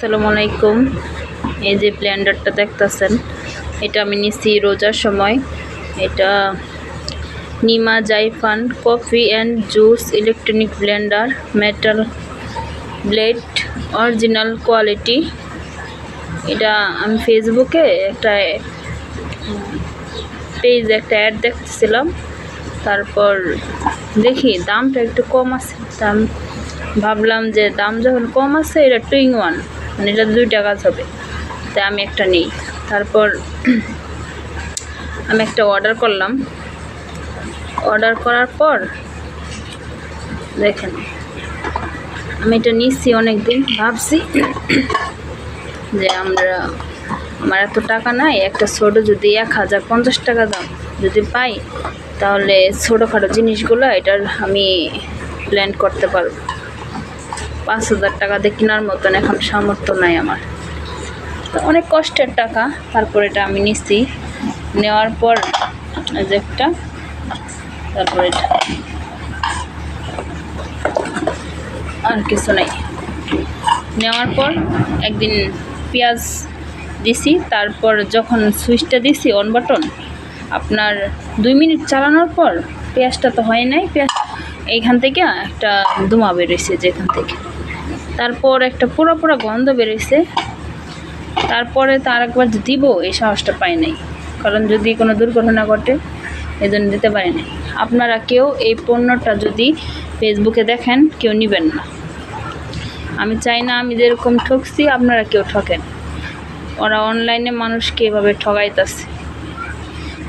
আসসালামু আলাইকুম। এই যে ব্লেন্ডারটা দেখতেছেন, এটা আমি নিছি রোজার সময়। এটা নিমা জাইফান coffee and juice electronic blender, metal blade, original quality. এটা আমি ফেসবুকে একটা পেজ একটা অ্যাড দেখতেছিলাম। তারপর দেখি দামটা একটু কম আছে। দাম ভাবলাম যে দাম যখন কম আছে, এটা টুইং ওয়ান। মানে এটা দুইটা কাজ হবে। তাই আমি একটা নিই। তারপর আমি একটা অর্ডার করলাম। অর্ডার করার পর দেখেন, আমি এটা নিচ্ছি অনেক দিন ভাবছি যে আমরা, আমার এত টাকা নাই, একটা ছোটো যদি এক হাজার পঞ্চাশ টাকা দাম যদি পাই, তাহলে ছোটোখাটো জিনিসগুলো এটার আমি প্ল্যান করতে পারব। পাঁচ হাজার টাকা দিয়ে কেনার মতন এখন সামর্থ্য নাই আমার। তো অনেক কষ্টের টাকা, তারপর এটা আমি নিচ্ছি নেওয়ার পর যে একটা, তারপর এটা। আর কিছু নাই। নেওয়ার পর একদিন পেঁয়াজ দিছি, তারপর যখন সুইচটা দিছি অন বাটন আপনার দুই মিনিট চালানোর পর পেঁয়াজটা তো হয় নাই, পেঁয়াজ এইখান থেকে একটা ধোঁয়া বেরোইছে যেখান থেকে। তারপর একটা পুরো পুরো গন্ধ বেরোইছে। তারপরে তার একবার দিব, এই সাহসটা পাই নাই। কারণ যদি কোনো দুর্ঘটনা ঘটে এই জন্য দিতে পারি নাই। আপনারা কেউ এই পণ্যটা যদি ফেসবুকে দেখেন, কেউ নেবেন না। আমি চাই না আমি যেরকম ঠকছি, আপনারা কেউ ঠকেন। ওরা অনলাইনে মানুষকে এভাবে ঠগাইতেছে।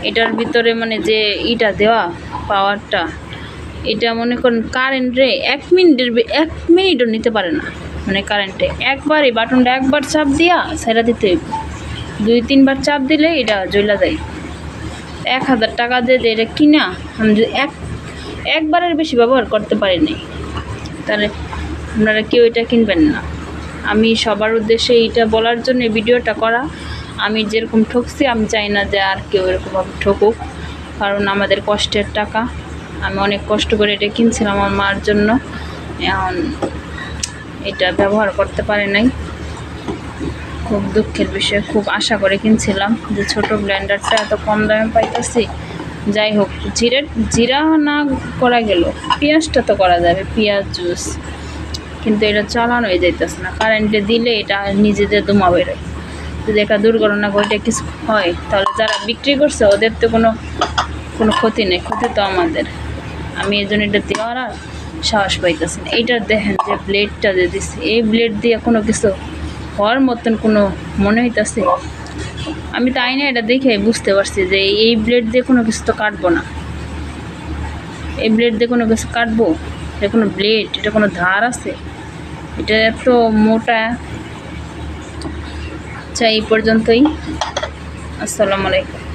এটার ভিতরে মানে যে ইটা দেওয়া পাওয়ারটা এটা মনে করেন কারেন্টে এক মিনিটের এক মিনিটও নিতে পারে না। মানে কারেন্টে একবার এই বাটনটা একবার চাপ দিয়া সেরা দিতে। দুই, তিনবার চাপ দিলে এটা জ্বলা যায়। এক হাজার টাকা দিয়ে এটা কিনা আমি যদি এক, একবারের বেশি ব্যবহার করতে পারি নাই, তাহলে আপনারা কেউ এটা কিনবেন না। আমি সবার উদ্দেশ্যে এইটা বলার জন্য ভিডিওটা করা। আমি যেরকম ঠকছি, আমি চাই না যে আর কেউ এরকমভাবে ঠকুক, কারণ আমাদের কষ্টের টাকা। আমি অনেক কষ্ট করে এটা কিনছিলাম আমার মার জন্য। এখন এটা ব্যবহার করতে পারে নাই। খুব দুঃখের বিষয়, খুব আশা করে কিনছিলাম যে ছোট ব্লেন্ডারটা এত কম দামে পাইতেছি। যাই হোক, জিরে জিরা না করা গেল, পেঁয়াজটা তো করা যাবে, পেঁয়াজ জুস। কিন্তু এটা চালানোই যাইতেছে না, কারেন্টে দিলে এটা নিজেদের দুমা বেরোয় যদি একটা দুর্ঘটনা ঘটে কিছু হয়, তাহলে যারা বিক্রি করছে, ওদের তো কোনো কোনো ক্ষতি নেই, ক্ষতি তো আমাদের। আমি এই জন্য এটা দেওয়ার আর সাহস পাইতেছি না। এইটা দেখেন যে ব্লেডটা যে দিচ্ছে এই ব্লেড দিয়ে কোনো কিছু হওয়ার মতন কোনো মনে হইতাছে? আমি তাই না এটা দেখে বুঝতে পারছি যে এই ব্লেড দিয়ে কোনো কিছু তো কাটবো না। এই ব্লেড দিয়ে কোনো কিছু কাটবো? এটা কোনো ব্লেড এটা কোনো ধার আছে? এটা এত মোটা। আচ্ছা এই পর্যন্তই। আসসালামু আলাইকুম।